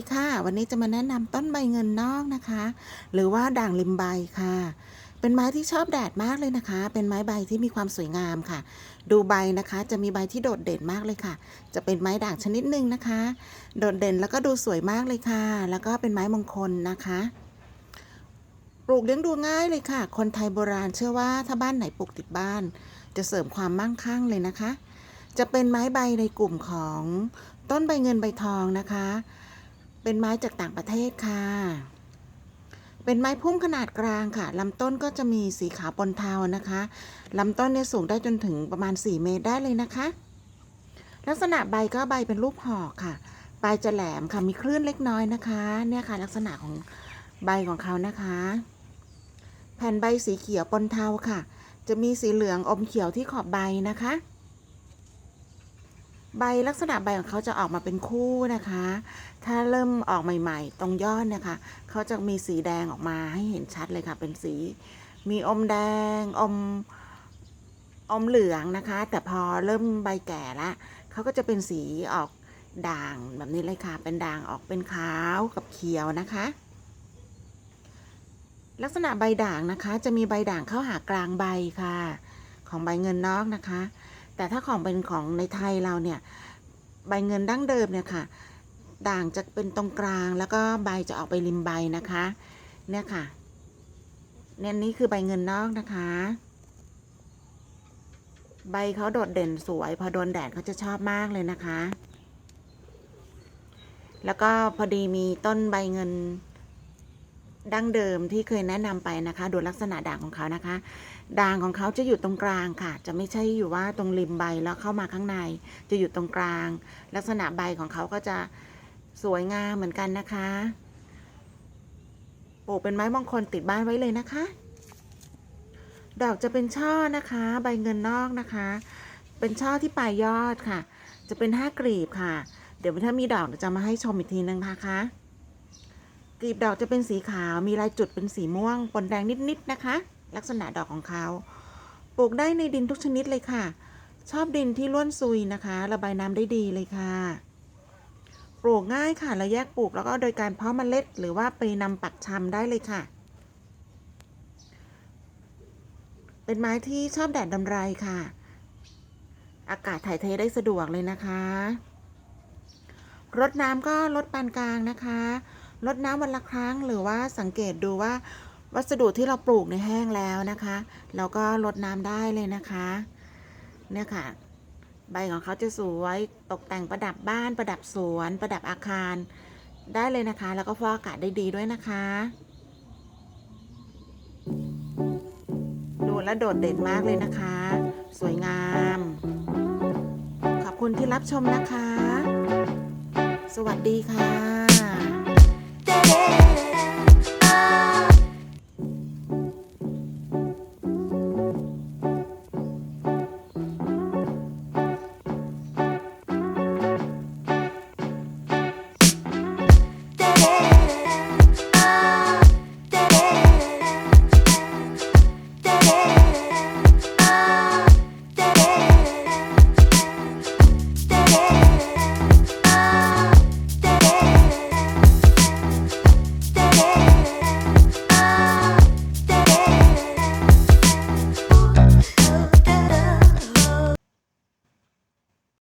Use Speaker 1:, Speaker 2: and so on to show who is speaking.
Speaker 1: ีค่ะ วันนี้จะมาแนะนำต้นใบเงินนอกนะคะ หรือว่าด่างริมใบค่ะ เป็นไม้ที่ชอบแดดมากเลยนะคะ เป็นไม้ใบที่มีความสวยงามค่ะ ดูใบนะคะ จะมีใบที่โดดเด่นมากเลยค่ะ จะเป็นไม้ด่างชนิดหนึ่งนะคะ โดดเด่นแล้วก็ดูสวยมากเลยค่ะ แล้วก็เป็นไม้มงคลนะคะปลูกเลี้ยงดูง่ายเลยค่ะ คนไทยโบราณเชื่อว่าถ้าบ้านไหนปลูกติดบ้าน จะเสริมความมั่งคั่งเลยนะคะ จะเป็นไม้ใบในกลุ่มของต้นใบเงินใบทองนะคะ เป็นไม้จากต่างประเทศค่ะ เป็นไม้พุ่มขนาดกลางค่ะลำต้นก็จะมีสีขาวปนเทานะคะลำต้นเนี่ยสูงได้จนถึงประมาณ 4 เมตรได้เลยนะคะ ลักษณะใบก็ใบเป็นรูปหอกค่ะ ปลายจะแหลมค่ะมีคลื่นเล็กน้อยนะคะ เนี่ยค่ะ ลักษณะของใบของเขานะคะ แผ่นใบสีเขียวปนเทาค่ะ จะมีสีเหลืองอมเขียวที่ขอบใบนะคะ ใบลักษณะใบของเขาจะออกมาเป็นคู่นะคะ ถ้าเริ่มออกใหม่ ๆ ตรงยอดนี่ยค่ะเขาจะมีสีแดงออกมาให้เห็นชัดเลยค่ะ เป็นสี มีอมแดง อม อมเหลืองนะคะ แต่พอเริ่มใบแก่ละ เขาก็จะเป็นสีออกด่างแบบนี้เลยค่ะ เป็นด่างออกเป็นขาวกับเขียวนะคะ ลักษณะใบด่างนะคะ จะมีใบด่างเข้าหากลางใบค่ะ ของใบเงินนอกนะคะ แต่ถ้าของเป็นของในไทยเราเนี่ยใบเงินดั้งเดิมเนี่ยค่ะ ด่างจะเป็นตรงกลางแล้วก็ใบจะออกไปริมใบนะคะ เนี่ยค่ะเนี่ยนี่คือใบเงินนอกนะคะ ใบเขาโดดเด่นสวยพอโดนแดดเขาจะชอบมากเลยนะคะ แล้วก็พอดีมีต้นใบเงิน ดั้งเดิมที่เคยแนะนำไปนะคะ ดูลักษณะด่างของเขานะคะ ด่างของเขาจะอยู่ตรงกลางค่ะ จะไม่ใช่อยู่ว่าตรงริมใบแล้วเข้ามาข้างใน จะอยู่ตรงกลาง ลักษณะใบของเขาก็จะสวยงามเหมือนกันนะคะปลูกเป็นไม้มงคลติดบ้านไว้เลยนะคะ ดอกจะเป็นช่อนะคะ ใบเงินนอกนะคะ เป็นช่อที่ปลายยอดค่ะ จะเป็นห้ากลีบค่ะ เดี๋ยวถ้ามีดอกเดี๋ยวจะมาให้ชมอีกทีนึงนะคะ กลีบดอกจะเป็นสีขาวมีลายจุดเป็นสีม่วงปนแดงนิดๆนะคะ ลักษณะดอกของเขาปลูกได้ในดินทุกชนิดเลยค่ะ ชอบดินที่ร่วนซุยนะคะ ระบายน้ำได้ดีเลยค่ะ ปลูกง่ายค่ะเราแยกปลูกแล้วก็โดยการเพาะเมล็ด หรือว่าไปนำปักชำได้เลยค่ะ เป็นไม้ที่ชอบแดดดำไรค่ะ อากาศถ่ายเทได้สะดวกเลยนะคะรดน้ำก็ลดปานกลางนะคะ รดน้ำวันละครั้งหรือว่าสังเกตดูว่า วัสดุที่เราปลูกในแห้งแล้วนะคะเราก็รดน้ำได้เลยนะคะ เนี่ยค่ะ ใบของเขาจะสวยตกแต่งประดับบ้าน ประดับสวน ประดับอาคารได้เลยนะคะ แล้วก็ฟอกอากาศได้ดีด้วยนะคะ ดูแลโดดเด่นมากเลยนะคะ สวยงาม ขอบคุณที่รับชมนะคะ สวัสดีค่ะ Yesterday